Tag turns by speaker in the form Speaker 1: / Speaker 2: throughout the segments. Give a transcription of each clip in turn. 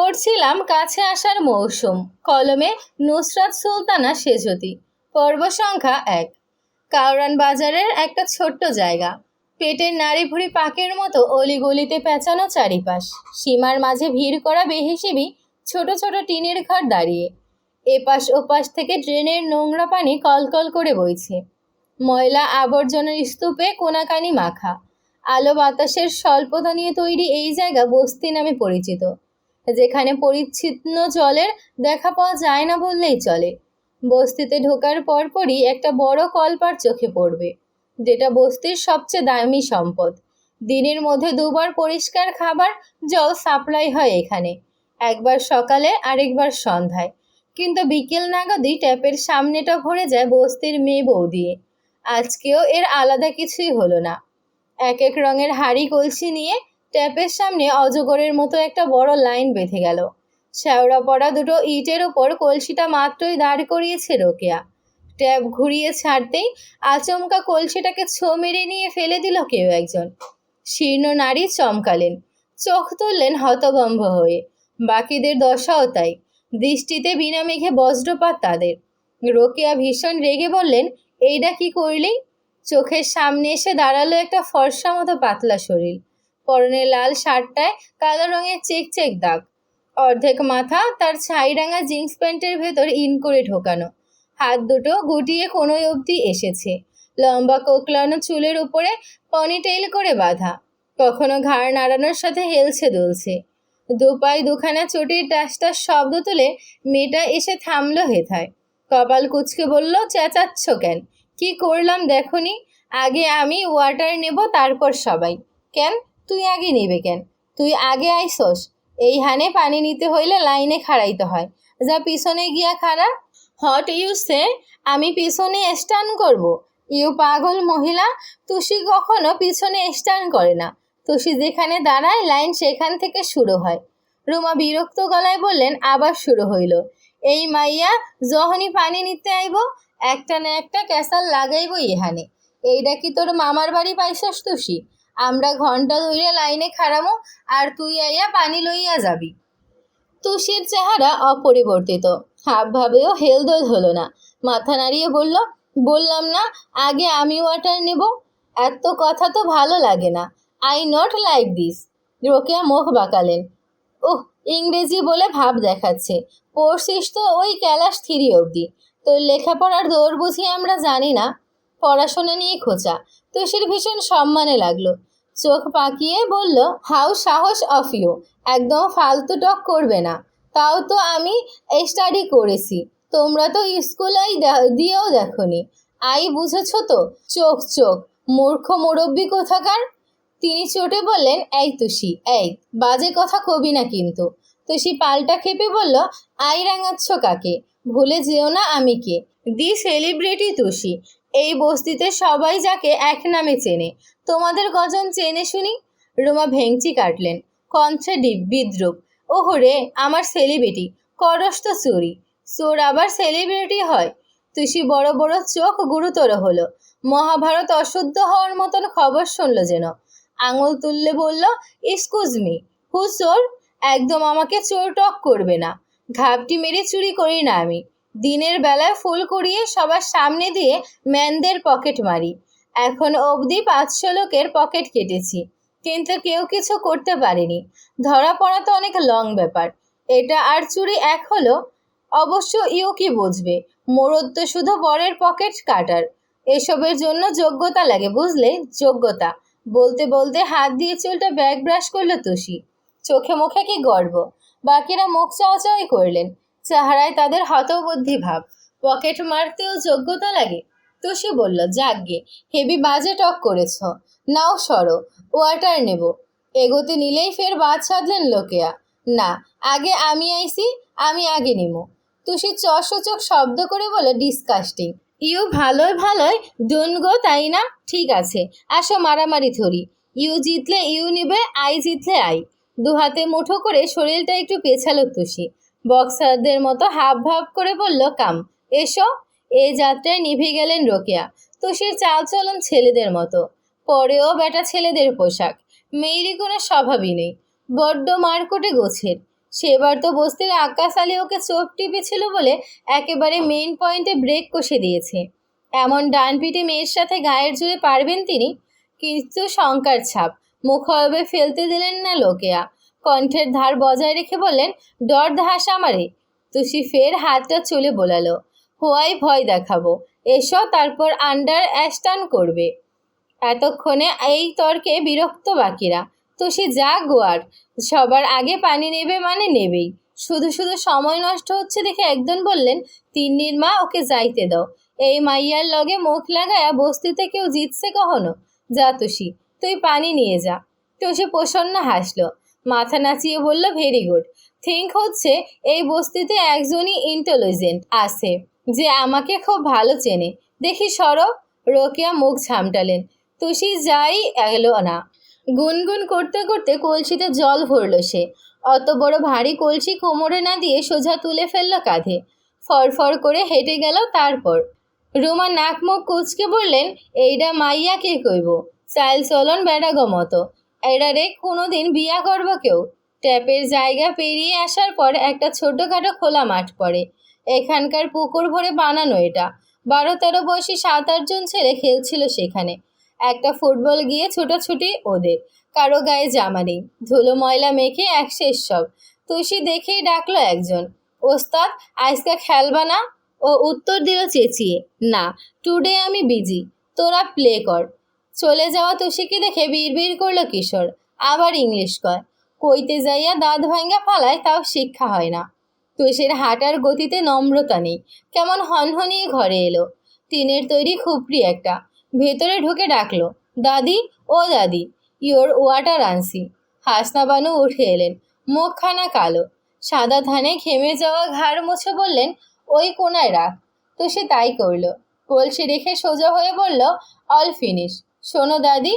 Speaker 1: পড়ছিলাম কাছে আসার মৌসুম। কলমে নুসরাত সুলতানা সেজতি। পর্ব সংখ্যা এক। কাউরান বাজারের একটা ছোট্ট জায়গা। পেটের নাড়ি ভুড়ি পাকের মতো অলিগলিতে পেঁচানো চারিপাশ। সীমার মাঝে ভিড় করা বেহিসেবি ছোট ছোট টিনের ঘর দাঁড়িয়ে। এপাশ ওপাশ থেকে ড্রেনের নোংরা পানি কলকল করে বইছে। ময়লা আবর্জনার স্তূপে কোনাকানি মাখা। আলো বাতাসের স্বল্পতা নিয়ে তৈরি এই জায়গা বস্তি নামে পরিচিত। যেখানে পরিচ্ছিন্ন জলের দেখা পাওয়া যায় না বললেই চলে। বস্তিতে ঢোকার পরপরই একটা বড় কলপার চোখে পড়বে। যেটা বস্তির সবচেয়ে দামি সম্পদ। দিনের মধ্যে দুবার পরিষ্কার খাবার, জল সাপ্লাই হয় এখানে। একবার সকালে, আরেকবার সন্ধ্যায়। কিন্তু বিকেল নাগাদই ট্যাপের সামনেটা ভরে যায় বস্তির মেয়ে বউ দিয়ে আজকেও এর আলাদা কিছুই হলো না। এক এক রঙের হাড়ি কলসি নিয়ে ট্যাপের সামনে অজগরের মতো একটা বড় লাইন বেঁধে গেল। শ্যাওড়া পড়া দুটো ইটের ওপর কলসিটা মাত্রই দাঁড় করিয়েছে রোকেয়া। ট্যাপ ঘুরিয়ে ছাড়তেই আচমকা কলসিটাকে ছো মেরে নিয়ে ফেলে দিল কেউ একজন। শীর্ণ নারী চমকালেন, চোখ তুললেন হতভম্ব হয়ে। বাকিদের দশাও তাই, দৃষ্টিতে বিনা মেঘে বজ্রপাত তাদের। রোকেয়া ভীষণ রেগে বললেন এইটা কি করলি? চোখের সামনে এসে দাঁড়াল একটা ফর্সা মতো পাতলা শরীর। পরনে লাল শার্টটায় কালো রঙের চেক চেক দাগ। অর্ধেক মাথা তার ছাইরাঙা জিন্স প্যান্টের ভেতর ইন করে ঢোকানো। হাত দুটো গুটিয়ে কোনোই অবধি এসেছে। লম্বা কোকলানো চুলের উপরে পনিটেইল করে বাঁধা। কখনো ঘাড় নাড়ানোর সাথে হেলছে দুলছে। দুপায় দুখানা চটির টাসটার শব্দ তুলে মেয়েটা এসে থামলো হেথায়। কপাল কুচকে বলল, চেঁচাচ্ছ কেন? কি করলাম দেখনি? আগে আমি ওয়াটার নেব, তারপর সবাই। কেন? তুই আগে নিবে কেন? তুই আগে আইসোস। এই হানে পানি নিতে হইলে লাইনে খাড়াইতে হয়। যা পিছনে গিয়া খাড়া। হট ইউসে আমি পিছনে স্টান করব। ইউ পাগল মহিলা, তুষি কখনো পিছনে স্টান করে না। তুষি যেখানে দাঁড়ায়, লাইন সেখান থেকে শুরু হয়। রুমা বিরক্ত গলায় বললেন, আবার শুরু হইল। এই মাইয়া, যখনই পানি নিতে আইব, একটা না একটা ক্যাসাল লাগাইব ইহানে। এইটা কি তোর মামার বাড়ি পাইছস তুষি? আমরা ঘণ্টা ধরে লাইনে খাড়ামো আর তুই আইয়া পানি লইয়া যাবি। তুষির চেহারা অপরিবর্তিত। হাব ভাবেও হেলদোল হলো না। মাথা নাড়িয়ে বলল, বললাম না, আগে আমি ওয়াটার নেব। এত কথা তো ভালো লাগে না। I not like this Rokeya মুখ বাঁকালেন। ওহ ইংরেজি বলে ভাব দেখাচ্ছে। পড়ছিস তো ওই ক্যালাস থ্রি অবধি। তোর লেখাপড়ার দৌড় বুঝি আমরা জানি না। পড়াশোনা নিয়ে খোঁচা। তুষির ভীষণ সম্মানে লাগল। চোখ পাকিয়ে বলল, হাউ সাহস অফ ইউ। একদম ফালতু টক করবে না। তাও তো আমি স্টাডি করেছি। তোমরা তো স্কুলেই দিয়েও দেখনি। আই, বুঝেছ তো? চোখ চোখ। মূর্খ মুরব্বী কোথাকার? তিনি চোটে বললেন, এই তুষি, এই, বাজে কথা কবি না কিন্তু। তুষি পাল্টা খেপে বলল, আই রাঙাচ্ছ কাকে? ভুলে যেও না আমি কে? দি সেলিব্রিটি তুষি। এই বস্তিতে সবাই যাকে এক নামে চেনে। তোমাদের গজন চেনে শুনি? রোমা ভেংচি কাটলেন। কণ্ঠে ডিপ বিদ্রুপ। ওহরে, আমার সেলিব্রিটি করস তো চুরি। চোর আবার সেলিব্রিটি হয়। তুষি বড় বড় চোখ গুরুতর হলো। মহাভারত অশুদ্ধ হওয়ার মতন খবর শুনলো যেন। আঙুল তুললে বলল এক্সকুজ মি হু চোর একদম আমাকে চোর টক করবে না। ঘাপটি মেরে চুরি করি না আমি। দিনের বেলায় ফুল কুড়িয়ে সবার সামনে দিয়ে ম্যানদের পকেট মারি। এখন অবধি পাঁচশো লোকের পকেট কেটেছি, কিন্তু কেউ কিছু করতে পারেনি। ধরা পড়া তো অনেক লং ব্যাপার। এটা আর চুরি এক হলো, অবশ্য ইউ কি বুঝবে? মোরদ তো শুধু বরের পকেট কাটার। এসবের জন্য যোগ্যতা লাগে বুঝলে? যোগ্যতা। বলতে বলতে হাত দিয়ে চুলটা ব্যাগ ব্রাশ করল তুষি। চোখে মুখে কি গর্ব? বাকিরা মুখ চাওয়াচাওয়াই করলেন। চেহারায় তাদের হতবুদ্ধি ভাব। পকেট মারতেও যোগ্যতা লাগে? তুষি বলল যাকগে হেভি বাজে টক করেছ। নাও সরো, ওয়াটার নেব। এগোতে নিলেই ফের বাদ সাধলেন লোকেয়া না, আগে আমি আইসি, আমি আগে নিমো। তুষি চসূচক শব্দ করে বলে ডিসকাস্টিং। ইউ ভালোই ভালোই ডোন গো, তাই না? ঠিক আছে, আসো মারামারি ধরি। ইউ জিতলে ইউ নিবে, আই জিতলে আই। দু হাতে মুঠো করে শরীরটা একটু পেছালো তুষি। বক্সারদের মতো হাব ভাব করে বলল, কাম, এসো। এ যাত্রায় নিভে গেলেন রোকেয়া। তুষির চালচলন ছেলেদের মতো। পরেও বেটা ছেলেদের পোশাক। মেয়েরই কোনো স্বভাবই নেই। বড্ড মারকোটে গোছের। সেবার তো বস্তির আকাশ আলী ওকে চোখ টিপেছিল বলে একেবারে মেইন পয়েন্টে ব্রেক কষে দিয়েছে। এমন ডানপিটে মেয়ের সাথে গায়ের জুড়ে পারবেন তিনি? কিন্তু শঙ্কার ছাপ। মুখবে ফেলতে দিলেন না লোকেয়া কণ্ঠের ধার বজায় রেখে বললেন ডর ধাস আমারে। তুষি ফের হাতটা চলে বোলালো। হোয়াই ভয় দেখাবো, এসো তারপর আন্ডার অ্যাস্টান করবে। এতক্ষণে এই তর্কে বিরক্ত বাকিরা, তুষি যা গোয়ার, সবার আগে পানি নেবে মানে নেবেই। শুধু শুধু সময় নষ্ট হচ্ছে দেখে একজন বললেন, তিন্নির মা, ওকে যাইতে দাও। এই মাইয়ার লগে মুখ লাগায়া বস্তিতে কেউ জিতছে কখনো? যা তুষি, তুই পানি নিয়ে যা। তুষি প্রসন্ন হাসলো। মাথা নাচিয়ে বলল ভেরি গুড থিঙ্ক হচ্ছে এই বস্তিতে একজনই ইন্টেলিজেন্ট আছে, যে আমাকে খুব ভালো চেনে। দেখি সরো রোকেয়া মুখ ঝামটালেন। তুষি যাই এলো না। গুনগুন করতে করতে কলসিতে জল ভরল সে। অত বড় ভারী কলসি কোমরে না দিয়ে সোজা তুলে ফেলল কাঁধে। ফরফর করে হেঁটে গেল তারপর। রুমা নাক মুখ কুচকে বললেন, এইডা মাইয়া কে কইব? চাইল চলন বেড়া মতো। এরা রে কোনোদিন বিয়া করব কেউ? ট্যাপের জায়গা পেরিয়ে আসার পর একটা ছোটোখাটো খোলা মাঠ পড়ে। এখানকার পুকুর ভরে বানানো এটা। বারো তেরো বয়সী সাত আটজন ছেলে খেলছিল সেখানে। একটা ফুটবল গিয়ে ছোটাছুটি ওদের। কারও গায়ে জামা নেই। ধুলো ময়লা মেখে এক শেষ সব। তুষি দেখেই ডাকলো একজন। ওস্তাদ, আজকে খেলবা না? ও উত্তর দিল চেঁচিয়ে। না টুডে আমি বিজি তোরা প্লে কর। চলে যাওয়া তুষিকে দেখে বিড়বিড় করল কিশোর। আবার ইংলিশ কয়, কইতে যাইয়া দাঁত ভাঙ্গা ফালায় তাও শিক্ষা হয় না। তুষির হাঁটার গতিতে নম্রতা নেই। কেমন হনহনিয়ে ঘরে এলো। টিনের তৈরি খুপড়ি একটা, ভেতরে ঢুকে ডাকলো, দাদি, ও দাদি, ইয়োর ওয়াটার আনসি হাসনা বানু উঠে এলেন, মুখখানা কালো। সাদা ধানে ঘেমে যাওয়া ঘাড় মুছে বললেন, ওই কোনায় রাখ। তো সে তাই করল। কলসি রেখে সোজা হয়ে বলল, অল ফিনিশ। শোনো দাদি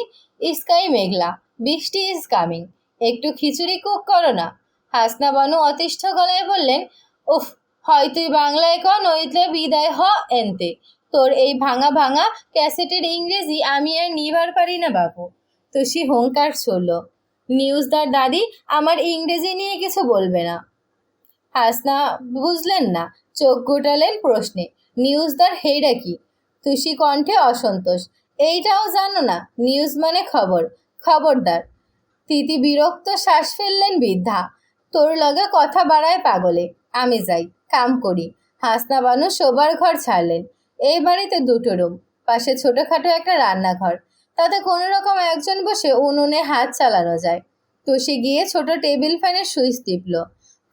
Speaker 1: স্কাই মেঘলা, বৃষ্টি ইজ কামিং একটু খিচুড়ি কুক করো না। হাসনা বানু অতিষ্ঠ গলায় বললেন, উফ, হয় তুই বাংলায় ক নইলে বিদায় হ এনতে। তোর এই ভাঙা ভাঙা ক্যাসেটের ইংরেজি আমি আর নিবার পারি না বাবু তুষি হুঙ্কার চলল নিউজদার দাদি, আমার ইংরেজি নিয়ে কিছু বলবে না হাসনা বুঝলেন না, চোখ গোটালেন প্রশ্নে। নিউজদার হেইডা কি? তুষি কণ্ঠে অসন্তোষ। এইটাও জানো না নিউজ মানে খবর, খবরদার। তিতি বিরক্ত শ্বাস ফেললেন বৃদ্ধা। তোর লগে কথা বাড়ায় পাগলে, আমি যাই, কাম করি। হাসনা বানু শোবার ঘর ছাড়লেন। এই বাড়িতে দুটো রুম পাশে ছোটোখাটো একটা রান্নাঘর। তাতে কোনো রকম একজন বসে উনুনে হাত চালানো যায়। তুষি গিয়ে ছোট টেবিল ফ্যানের সুইচ টিপল।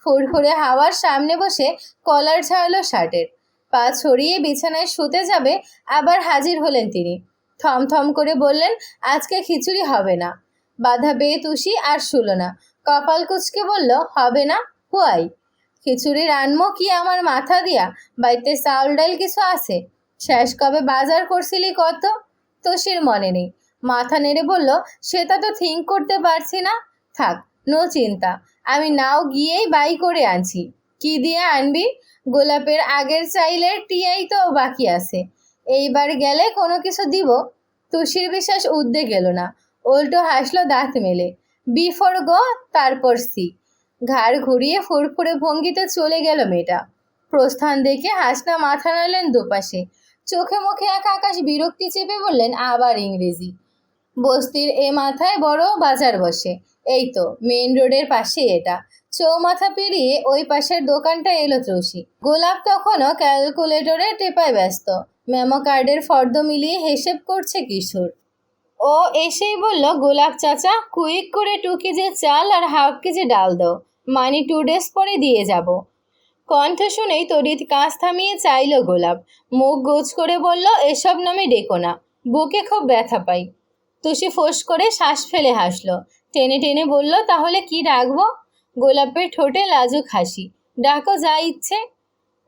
Speaker 1: ফুরফুরে হাওয়ার সামনে বসে কলার ছাড়লো শার্টের। পা ছড়িয়ে বিছানায় শুতে যাবে, আবার হাজির হলেন তিনি। থমথম করে বললেন, আজকে খিচুড়ি হবে না। বাধা পেয়ে তুষি আর শুলো না। কপাল কুচকে বলল, হবে না? হুয়াই? খিচুড়ি রানমো কি আমার মাথা দিয়া? বাড়িতে চাউল ডাল কিছু আছে? শেষ কবে বাজার করছিলি কত? তোষির মনে নেই। মাথা নেড়ে বলল সেটা তো থিঙ্ক করতে পারছি না। থাক, নো চিন্তা। আমি নাও গিয়েই বাই করে আনছি। কি দিয়ে আনবি? গোলাপের আগের চাইলে টিয়াই তো বাকি আছে। এইবার গেলে কোনো কিছু দিব? তুষির বিশ্বাস উদ্দে গেল না। উল্টো হাসলো দাঁত মেলে। বিফোর গো, তারপর সি। ঘাড় ঘুরিয়ে ফুরফুরে ভঙ্গিতে চলে গেল মেয়েটা। প্রস্থান দেখে হাসনা মাথা নাড়লেন দুপাশে। চোখে মুখে এক আকাশ বিরক্তি চেপে বললেন, আবার ইংরেজি। বস্তির এ মাথায় বড় বাজার বসে। এই তো, মেইন রোডের পাশে এটা। চৌমাথা পেরিয়ে ওই পাশের দোকানটা এলো ত্রসী গোলাপ তখনও ক্যালকুলেটরে টেপায় ব্যস্ত। মেমো কার্ডের ফর্দ মিলিয়ে হিসেব করছে কিশোর। ও এসেই বলল, গোলাপ চাচা, কুইক করে টু কেজি চাল আর হাফ কেজি ডাল দাও। মানি টু ডেজ পরে দিয়ে যাব। কণ্ঠ শুনেই তড়িৎ কাঁচ থামিয়ে চাইল গোলাপ। মুখ গোছ করে বলল, এসব নামে ডেকো না, বুকে খুব ব্যথা পাই। তুষি ফোঁস করে শ্বাস ফেলে হাসলো। টেনে টেনে বলল, তাহলে কি ডাকবো গোলাপের ঠোঁটে লাজুক হাসি। ডাকো যা ইচ্ছে।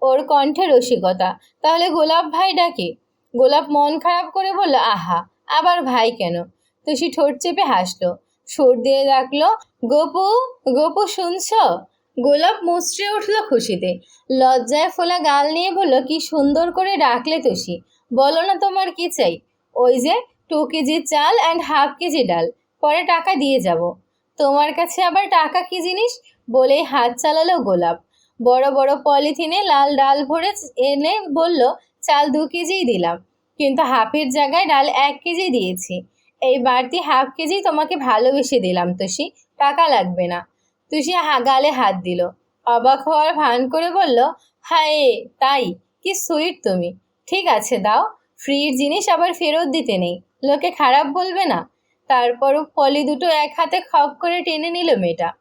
Speaker 1: ওর কণ্ঠে রসিকতা। তাহলে গোলাপ ভাই ডাকে। গোলাপ মন খারাপ করে বলল, আহা, আবার ভাই কেন? তুষি ঠোঁট চেপে হাসলো। সুর দিয়ে ডাকলো, গোপু গোপু শুনছ? গোলাপ মুচড়ে উঠল খুশিতে। লজ্জায় ফোলা গাল নিয়ে বলল, কি সুন্দর করে ডাকলে তুষি বলো না তোমার কি চাই? ওই যে টু কেজি চাল অ্যান্ড হাফ কেজি ডাল। পরে টাকা দিয়ে যাব। তোমার কাছে আবার টাকা কি জিনিস? বলেই হাত চালালো গোলাপ। বড় বড় পলিথিনে লাল ডাল ভরে এনে বলল, চাল দু কেজিই দিলাম। কিন্তু হাফের জায়গায় ডাল এক কেজি দিয়েছি। এই বাড়তি হাফ কেজি তোমাকে ভালোবেসে দিলাম, তুষি। টাকা লাগবে না। তুষি গালে হাত দিল। অবাক হওয়ার ভান করে বলল, হায়, তাই? কি সুইট তুমি। ঠিক আছে, দাও। ফ্রির জিনিস আবার ফেরত দিতে নেই। লোকে খারাপ বলবে না। তারপরও পলি দুটো এক হাতে খপ করে টেনে নিল মেয়েটা।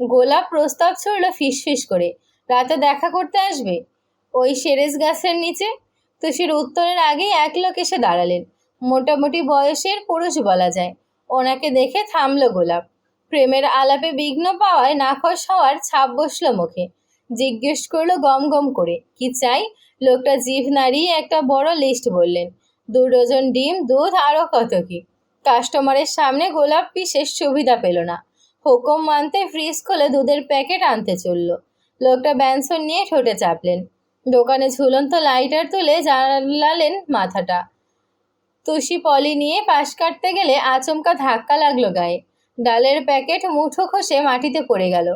Speaker 1: গোলাপ প্রস্তাব ছড়ল ফিস ফিস করে। রাতে দেখা করতে আসবে? ওই সেরেস গাছের নিচে? তুষির উত্তরের আগেই এক লোক এসে দাঁড়ালেন। মোটামুটি বয়সের পুরুষ বলা যায়। ওনাকে দেখে থামলো গোলাপ। প্রেমের আলাপে বিঘ্ন পাওয়ায় নাখোশ হওয়ার ছাপ বসল মুখে। জিজ্ঞেস করল গম গম করে, কি চাই? লোকটা জিভ নাড়িয়ে একটা বড় লিস্ট বললেন। দু ডজন ডিম, দুধ আরও কত কি? কাস্টমারের সামনে গোলাপ বিশেষ সুবিধা পেল না। হুকুম মানতে ফ্রিজ খুলে দুধের প্যাকেট আনতে চলল। লোকটা ব্যানসন নিয়ে ঠোঁটে চাপলেন। দোকানে ঝুলন্ত লাইটার তুলে জ্বালালেন মাথাটা। তুষি পলি নিয়ে পাশ কাটতে গেলে আচমকা ধাক্কা লাগল গায়ে। ডালের প্যাকেট মুঠো খসে মাটিতে পড়ে গেল।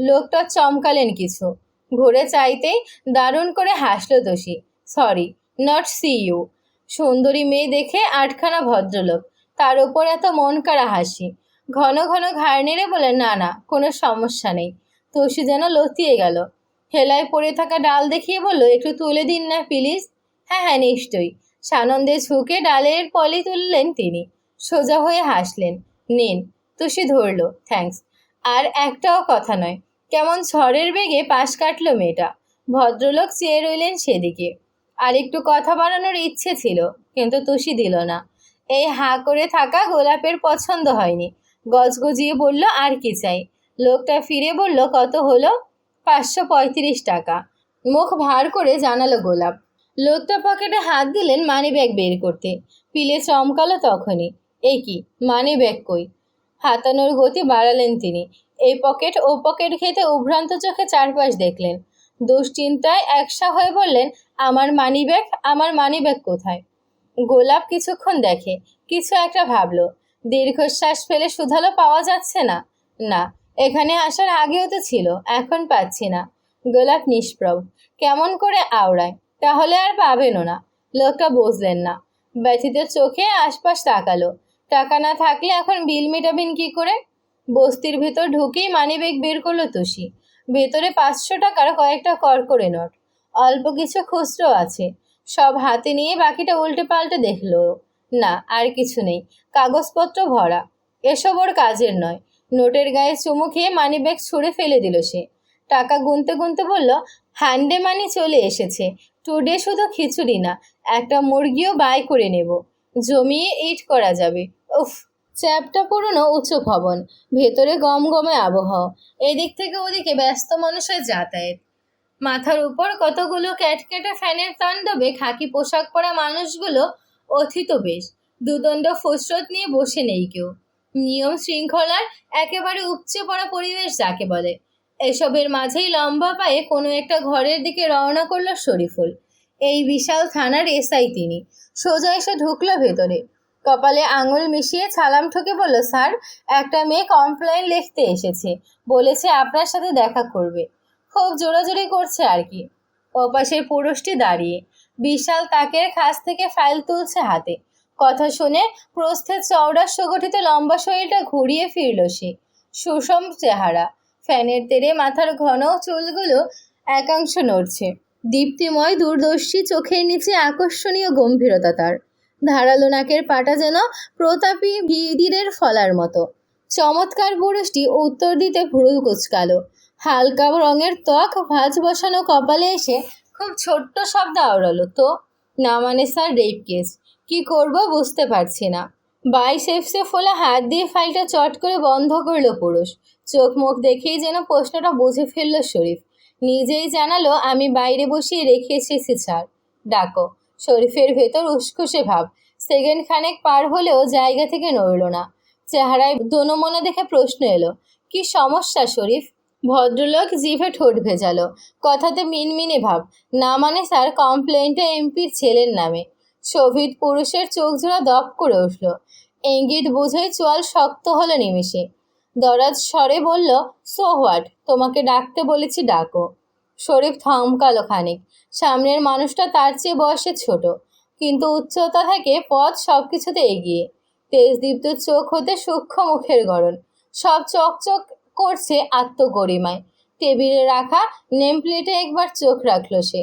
Speaker 1: লোকটা চমকালেন কিছু। ঘুরে চাইতেই দারুণ করে হাসলো Tushi. Sorry, not see you. সুন্দরী মেয়ে দেখে আটখানা ভদ্রলোক। তার ওপর এত মন কাড়া হাসি। ঘন ঘন ঘাড় নেড়ে বলে না না, কোনো সমস্যা নেই। তুষি যেন লতিয়ে গেল। হেলায় পড়ে থাকা ডাল দেখিয়ে বলল, একটু তুলে দিন না, প্লিজ? হ্যাঁ হ্যাঁ নিশ্চয়ই। সানন্দে ঝুঁকে ডালের পলি তুললেন তিনি। সোজা হয়ে হাসলেন, নিন। তুষি ধরলো, থ্যাঙ্কস। আর একটাও কথা নয়, কেমন ঝড়ের বেগে পাশ কাটলো মেয়েটা। ভদ্রলোক চেয়ে রইলেন সেদিকে। আর একটু কথা বাড়ানোর ইচ্ছে ছিল, কিন্তু তুষি দিল না। এই হাঁ করে থাকা গোলাপের পছন্দ হয়নি। গজগজিয়ে বলল, আর কি চাই? লোকটা ফিরে বলল, কত হলো? পাঁচশো পঁয়ত্রিশ টাকা। মুখ ভার করে জানালো গোলাপ। লোকটা পকেটে হাত দিলেন মানি ব্যাগ বের করতে। পিলে চমকালো তখনই। এই কি মানি ব্যাগ কই? হাতানোর গতি বাড়ালেন তিনি। এই পকেট ও পকেট খেতে উভ্রান্ত চোখে চারপাশ দেখলেন। দুশ্চিন্তায় একসা হয়ে বললেন, আমার মানি ব্যাগ আমার মানি ব্যাগ কোথায়? গোলাপ কিছুক্ষণ দেখে, কিছু একটা ভাবলো। দীর্ঘশ্বাস ফেলে শুধালো পাওয়া যাচ্ছে না। না এখানে আসার আগেও তো ছিল, এখন পাচ্ছি না। গোলাপ নিষ্প্রভ, কেমন করে আওড়ায়? তাহলে আর পাবেনও না। লোকটা বুঝলেন না। ব্যথিত চোখে আশপাশ তাকালো। টাকা না থাকলে এখন বিল মেটাবেন কি করে? বস্তির ভেতর ঢুকেই মানিব্যাগ বের করল তুষি। ভেতরে পাঁচশো টাকার কয়েকটা করকরে নোট। অল্প কিছু খুচরো আছে। সব হাতে নিয়ে বাকিটা উল্টে পাল্টে দেখল। না, আর কিছু নেই। কাগজপত্র ভরা। এসব ওর কাজের নয়। নোটের গায়ে চুমু খেয়ে মানি ব্যাগ ছুঁড়ে ফেলে দিল সে। টাকা গুনতে গুনতে বলল হান্ডে মানি চলে এসেছে। টুডে শুধু খিচুড়ি না, একটা মুরগিও বাই করে নেব। জমিয়ে ইট করা যাবে। উফ, চ্যাপটা পুরনো উঁচু ভবন, ভেতরে গমগমে আবহাওয়া। এদিক থেকে ওদিকে ব্যস্ত মানুষের যাতায়াত। মাথার উপর কতগুলো ক্যাটকেটে ফ্যানের তাণ্ডবে খাকি পোশাক পরা মানুষগুলো অথিত বেশ। দুদণ্ড ফুসরত নিয়ে বসে নেই কেউ। নিয়ম শৃঙ্খলার একেবারে উপচে পড়া পরিবেশ যাকে বলে। এসবের মাঝেই লম্বা পায়ে কোনো একটা ঘরের দিকে রওনা করল শরীফুল। এই বিশাল থানার এসআই তিনি। সোজা এসে ঢুকলো ভেতরে। কপালে আঙুল মিশিয়ে ছালাম ঠকে বলল, স্যার, একটা মেয়ে কমপ্লেন লিখতে এসেছে। বলেছে আপনার সাথে দেখা করবে। খুব জোরাজোরি করছে আর কি। ওপাশের পুরুষটি দাঁড়িয়ে। বিশাল তাকের খাস থেকে ফাইল তুলছে হাতে। কথা শুনে প্রস্থের চওড়া সুগঠিত লম্বা শরীরটা ঘুরিয়ে ফিরল সে। সুষম চেহারা। ফ্যানের তেরে মাথার ঘন চুলগুলো একাংশ নড়ছে। দীপ্তিময় দূরদর্শী চোখের নিচে আকর্ষণীয় গম্ভীরতা তার। ধারালো নাকের পাটা যেন প্রতাপী ভিদিরের ফলার মতো। চমৎকার পুরুষটি উত্তর দিতে ভুরু কুচকালো। হালকা রঙের ত্বক, ভাঁজ বসানো কপালে এসে খুব ছোট্ট শব্দ আওড়ালো, তো? না মানে স্যার, রেপ কেস। কি করব বুঝতে পারছি না। বাইসেপসে ফোলা হাত দিয়ে ফাইলটা চট করে বন্ধ করল পুরুষ। চোখ মুখ দেখেই যেন প্রশ্নটা বুঝে ফেলল শরীফ। নিজেই জানালো, আমি বাইরে বসিয়ে রেখে এসেছি, স্যার। ডাকো। শরীফের ভেতর উসখুসে ভাব। সেকেন্ড খানেক পার হলেও জায়গা থেকে নড়ল না। চেহারায় দোনমনা দেখে প্রশ্ন এলো, কি সমস্যা শরীফ? ভদ্রলোক জিভে ঠোঁট ভেজালো। কথাতে মিনমিনে ভাব, না মানে স্যার কমপ্লেনটা এমপির ছেলের নামে। শোভিত পুরুষের চোখ জোড়া দপ করে উঠল। ইঙ্গিত বুঝেই চোয়াল শক্ত হলো নিমেষে। দরাজ স্বরে বলল সো হোয়াট তোমাকে ডাকতে বলেছি, ডাকো। শরীফ থমকালো খানিক। সামনের মানুষটা তার চেয়ে বয়সে ছোট, কিন্তু উচ্চতা থেকে পথ সব কিছুতে এগিয়ে। তেজদীপ্ত চোখ হতে সূক্ষ্ম মুখের গড়ন। সব চকচক করছে আত্মগরিমায়। টেবিলে রাখা নেম প্লেটে একবার চোখ রাখল সে।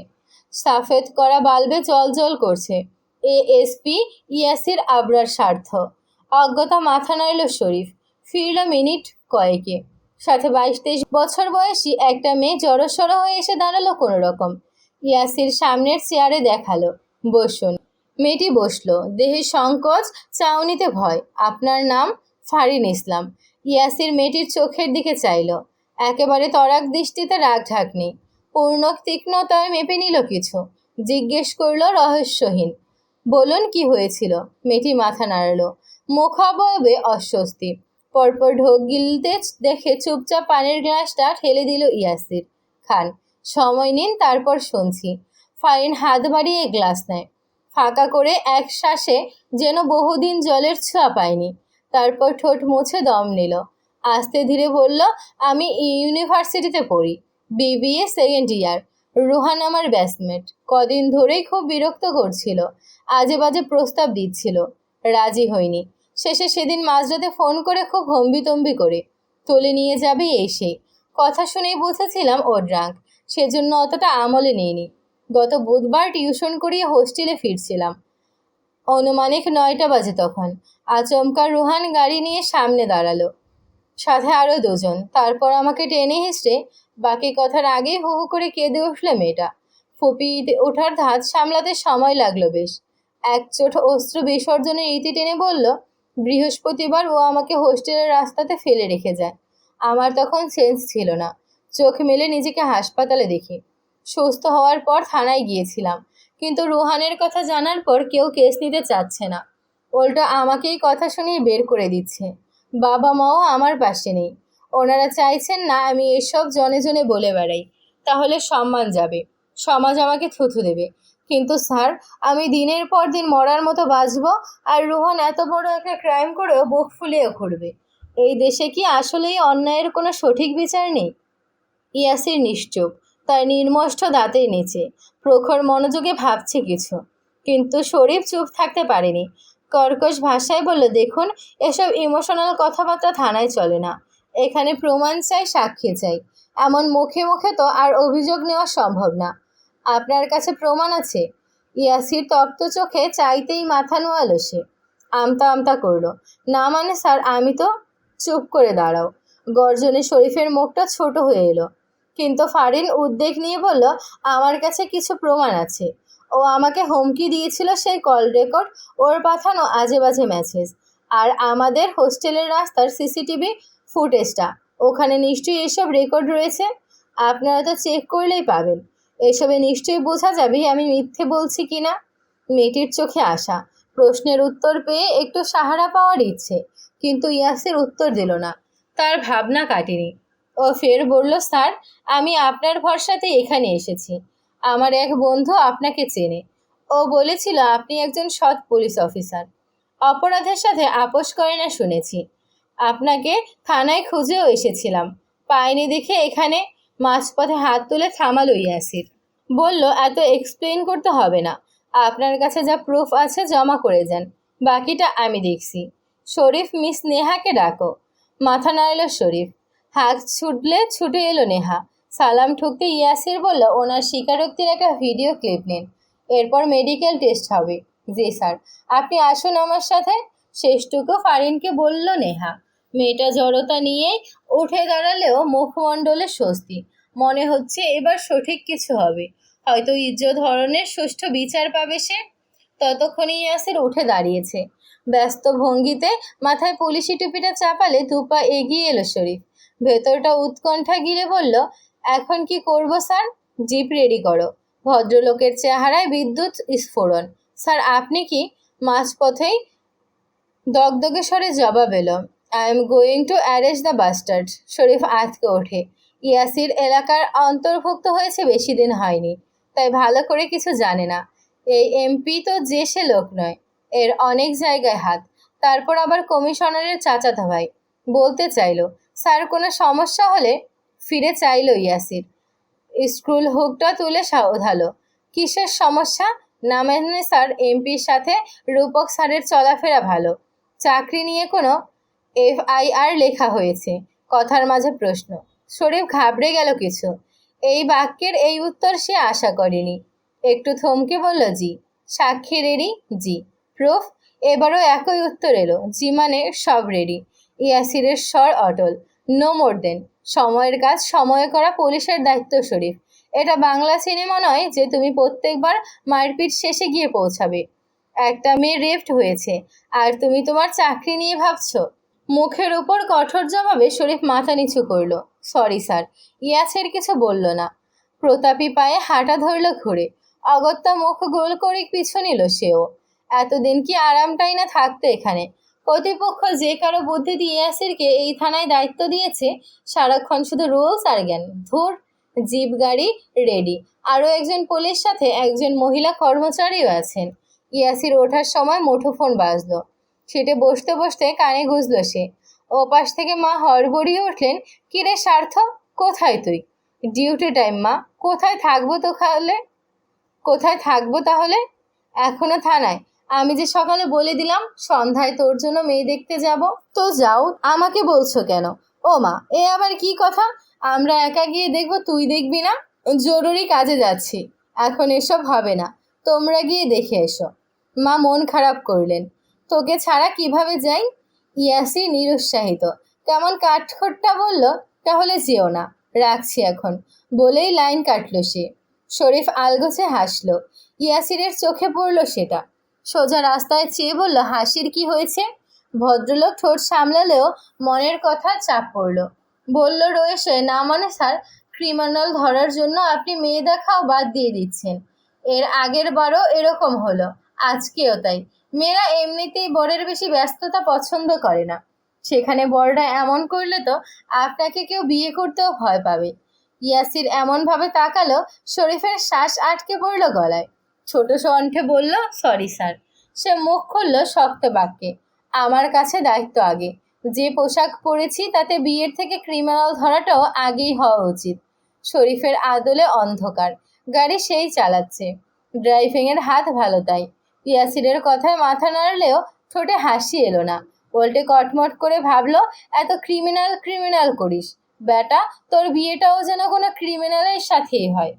Speaker 1: সাফেদ করা বাল্বে জল জল করছে। এএসপি ইয়াসির আবরার স্বার্থ। অজ্ঞতা মাথা নাড়ল শরীফ। ফিরল মিনিট কয়েকে। সাথে বাইশ তেইশ বছর বয়সী একটা মেয়ে জড়সড় হয়ে এসে দাঁড়াল কোনো রকম ইয়াসির সামনের চেয়ারে দেখাল। বসুন। মেয়েটি বসল। দেহে সংকোচ, চাউনিতে ভয়। আপনার নাম? ফারিন ইসলাম। ইয়াসির মেয়েটির চোখের দিকে চাইলো। একেবারে তরাক দৃষ্টিতে রাগ ঢাকনি। পূর্ণ তীক্ষ্ণতায় মেপে নিল কিছু। জিজ্ঞেস করল রহস্যহীন। বলুন কি হয়েছিল? মেয়েটি মাথা নাড়ালো। মুখাবয়বে অস্বস্তি। পরপর ঢোক গিলতে দেখে চুপচাপ পানির গ্লাসটা ঠেলে দিল ইয়াসির খান। সময় নিন, তারপর শুনছি। ফাইন, হাত বাড়িয়ে গ্লাস নেয়। ফাঁকা করে এক শ্বাসে যেন বহুদিন জলের ছোঁয়া পায়নি। তারপর ঠোঁট মুছে দম নিল। আস্তে ধীরে বলল, আমি ইউনিভার্সিটিতে পড়ি। BBA second year. রুহান আমার ব্যাসমেট কদিন ধরেই খুব বিরক্ত করছিল। আজে বাজে প্রস্তাব দিচ্ছিল। রাজি হয়নি। শেষে সেদিন মাঝরাতে ফোন করে খুব হম্বিতম্বি করে, তুলে নিয়ে যাবে এসে। কথা শুনেই বুঝেছিলাম ও ড্রাঙ্ক, সেজন্য অতটা আমলে নেইনি। গত বুধবার টিউশন করিয়ে হোস্টেলে ফিরছিলাম। অনুমানিক নয়টা বাজে তখন। আচমকা রুহান গাড়ি নিয়ে সামনে দাঁড়াল। সাথে আরও দুজন। তারপর আমাকে টেনে হেসড়ে বাকি কথার আগেই হু হু করে কেঁদে উঠল মেয়েটা। ফুপিয়ে ওঠার ধাত সামলাতে সময় লাগল বেশ। এক চোট অস্ত্র বিসর্জনের ইতি টেনে বলল, বৃহস্পতিবার ও আমাকে হোস্টেলের রাস্তাতে ফেলে রেখে যায়। আমার তখন সেন্স ছিল না। চোখ মেলে নিজেকে হাসপাতালে দেখি। সুস্থ হওয়ার পর থানায় গিয়েছিলাম। কিন্তু রুহানের কথা জানার পর কেউ কেস নিতে চাচ্ছে না। উল্টো আমাকেই কথা শুনিয়ে বের করে দিচ্ছে। বাবা মাও আমার পাশে নেই। ওনারা চাইছেন না আমি এসব জনে জনে বলে বেড়াই। তাহলে সম্মান যাবে। সমাজ আমাকে থুথু দেবে। কিন্তু স্যার, আমি দিনের পর দিন মরার মতো বাঁচবো আর রোহন এত বড় একটা ক্রাইম করেও বুক ফুলিয়ে ঘুরবে। এই দেশে কি আসলেই অন্যায়ের কোনো সঠিক বিচার নেই? ইয়াসির নিশ্চুপ, তার নির্মষ্ট দাঁতের নিচে, প্রখর মনোযোগে ভাবছে কিছু। কিন্তু শরীফ চুপ থাকতে পারেনি। কর্কশ ভাষায় বলল, দেখুন, এসব ইমোশনাল কথাবার্তা থানায় চলে না। এখানে প্রমাণ চাই, সাক্ষী চাই। এমন মুখে মুখে তো আর অভিযোগ নেওয়া সম্ভব না। আপনার কাছে প্রমাণ আছে। ইয়াসির তপ্ত চোখে চাইতেই মাথা নোয়ালো সে। আমতা আমতা করল। না মানে স্যার, আমি তো চুপ করে দাঁড়াও। গর্জনে শরীফের মুখটা ছোট হয়ে এলো। কিন্তু ফারিন উদ্বেগ নিয়ে বলল, আমার কাছে কিছু প্রমাণ আছে। ও আমাকে হুমকি দিয়েছিল সেই কল রেকর্ড, ওর পাঠানো আজে বাজে মেসেজ। আর আমাদের হোস্টেলের রাস্তার সিসিটিভি ফুটেজটা। ওখানে নিশ্চয়ই এসব রেকর্ড রয়েছে। আপনারা তো চেক করলেই পাবেন। এসবে নিশ্চয়ই বোঝা যাবে আমি মিথ্যে বলছি কি না? মেয়েটির চোখে আসা প্রশ্নের উত্তর পেয়ে একটু সাহারা পাওয়ার ইচ্ছে, কিন্তু ইয়াসির উত্তর দিল না। তার ভাবনা কাটেনি। ও ফের বলল, স্যার, আমি আপনার ভরসাতে এখানে এসেছি। আমার এক বন্ধু আপনাকে চেনে। ও বলেছিল, আপনি একজন সৎ পুলিশ অফিসার। অপরাধের সাথে আপোষ করে না শুনেছি। আপনাকে থানায় খুঁজেও এসেছিলাম। পাইনি দেখে এখানে মাঝপথে হাত তুলে থামালো ইয়াসির বলল, এত এক্সপ্লেন করতে হবে না। আপনার কাছে যা প্রুফ আছে জমা করে যান বাকিটা আমি দেখছি। শরীফ, মিস নেহাকে ডাকো। মাথা নাড়ল শরীফ। হাত ছুটলে ছুটে এলো নেহা। সালাম ঠুকতে ইয়াসির বলল, ওনার স্বীকারোক্তির একটা ভিডিও ক্লিপ নিন। এরপর মেডিকেল টেস্ট হবে। জি স্যার আপনি আসুন আমার সাথে। শেষটুকু ফারিনকে বলল নেহা। মেয়েটা জড়তা নিয়েই উঠে দাঁড়ালেও মুখমণ্ডলে স্বস্তি। মনে হচ্ছে এবার সঠিক কিছু হবে। হয়তো ইজ্জত ধরনের সুষ্ঠু বিচার পাবে সে। ততক্ষণে ইয়াসির উঠে দাঁড়িয়েছে। ব্যস্ত ভঙ্গিতে মাথায় পুলিশি টুপিটা চাপালে দুপা এগিয়ে এলো শরীফ। ভেতরটা উৎকণ্ঠা গিরে বলল, এখন কি করব, স্যার? জিপ রেডি করো। ভদ্রলোকের চেহারায় বিদ্যুৎ স্ফোরণ। স্যার, আপনি কি? মাঝপথেই দগদগে স্বরে জবাব এলো I am going to arrest the bastard Sharif আতকে ওঠে। ইয়াসির এলাকার অন্তর্ভুক্ত হয়েছে বেশি দিন হয়নি, তাই ভালো করে কিছু জানে না। এই এমপি তো যে সে লোক নয়, এর অনেক জায়গায় হাত, তারপর আবার কমিশনারের চাচাতো ভাই বলতে চাইলো, স্যার, কোনো সমস্যা হলে? ফিরে চাইলো ইয়াসির। স্ক্রুল হুকটা তুলে সাবধালো কিসের সমস্যা? নামেনি স্যার, এমপির সাথে রূপক স্যারের চলাফেরা ভালো। চাকরি নিয়ে কোনো এফআইআর লেখা হয়েছে। কথার মাঝে প্রশ্ন, শরীফ ঘাবড়ে গেল কিছু। এই বাক্যের এই উত্তর সে আশা করেনি। একটু থমকে বলল, জি। সাক্ষী রেডি জি। প্রুফ, এবারও একই উত্তর এলো জি মানে সব রেডি। ইয়াসিরের স্বর অটল। নো মোর দেন। সময়ের কাজ সময়ে করা পুলিশের দায়িত্ব, শরীফ। এটা বাংলা সিনেমা নয় যে তুমি প্রত্যেকবার মারপিট শেষে গিয়ে পৌঁছাবে। একটা মেয়ে রেফট হয়েছে, আর তুমি তোমার চাকরি নিয়ে ভাবছ? মুখের উপর কঠোর জবাবে শরীফ মাথা নিচু করল। Sorry, sir. ইয়াসের কিছু বলল না। প্রতাপী পায়ে হাঁটা ধরল ঘুরে। অগত্যা মুখ গোল করে পিছু নিল সেও। এতদিন কি আরামটাই না থাকতো এখানে? কর্তৃপক্ষ যে কারও বুদ্ধি দিয়ে ইয়াসিরকে এই থানায় দায়িত্ব দিয়েছে, সারাক্ষণ শুধু রুলস আর জ্ঞান। ধুর, জিপ গাড়ি রেডি। আরও একজন পুলিশ সাথে একজন মহিলা কর্মচারীও আছেন। ইয়াসির ওঠার সময় মুঠোফোন বাজলো। সিটে বসতে বসতে কানে গুজলো সে। ওপাশ থেকে মা হড়বড়িয়ে উঠলেন কিরে স্বার্থ কোথায় তুই? ডিউটি টাইম, মা। কোথায় থাকব তো তাহলে কোথায় থাকব তাহলে? এখনও থানায়। আমি যে সকালে বলে দিলাম, সন্ধ্যায় তোর জন্য মেয়ে দেখতে যাব। তো যাও, আমাকে বলছো কেন? ও মা, এ আবার কি কথা? আমরা একা গিয়ে দেখব, তুই দেখবি না? জরুরি কাজে যাচ্ছি। এখন এসব হবে না। তোমরা গিয়ে দেখে এসো। মা মন খারাপ করলেন। তোকে ছাড়া কীভাবে যাই? ইয়াসি নিরুৎসাহিত। কেমন কাঠখোট্টা বলল, তাহলে যেও না, রাখছি এখন। বলেই লাইন কাটলো সে। শরীফ আলগোছে হাসলো। ইয়াসিরের চোখে পড়ল সেটা। সোজা রাস্তায় চেয়ে বলল, হাসির কি হয়েছে? ভদ্রলোক ঠোঁট সামলালেও মনের কথা চাপ পড়ল। বলল, রয়েছে, না মানে স্যার ক্রিমিনাল ধরার জন্য আপনি মেয়ে দেখাও বাদ দিয়ে দিচ্ছেন। এর আগের বারও এরকম হলো, আজকেও তাই। মেয়েরা এমনিতেই বরের বেশি ব্যস্ততা পছন্দ করে না। সেখানে বড়রা এমন করলে তো আপনাকে কেউ বিয়ে করতেও ভয় পাবে। ইয়াসির এমনভাবে তাকালো, শরীফের শ্বাস আটকে পড়ল গলায়। ছোট কণ্ঠে বলল সরি স্যার সে মুখ খুলল শক্ত বাক্যে, আমার কাছে দায়িত্ব আগে। যে পোশাক পরেছি তাতে বিয়ের থেকে ক্রিমিনাল ধরাটাও আগেই হওয়া উচিত। শরীফের আদলে অন্ধকার, গাড়ি সেই চালাচ্ছে। ড্রাইভিংয়ের হাত ভালো তাই। ইয়াসিরের কথায় মাথা নাড়লেও ঠোঁটে হাসি এলো না। উল্টে কটমট করে ভাবলো, এত ক্রিমিনাল ক্রিমিনাল করিস। বেটা, তোর বিয়েটাও যেন কোনো ক্রিমিনালের সাথেই হয়।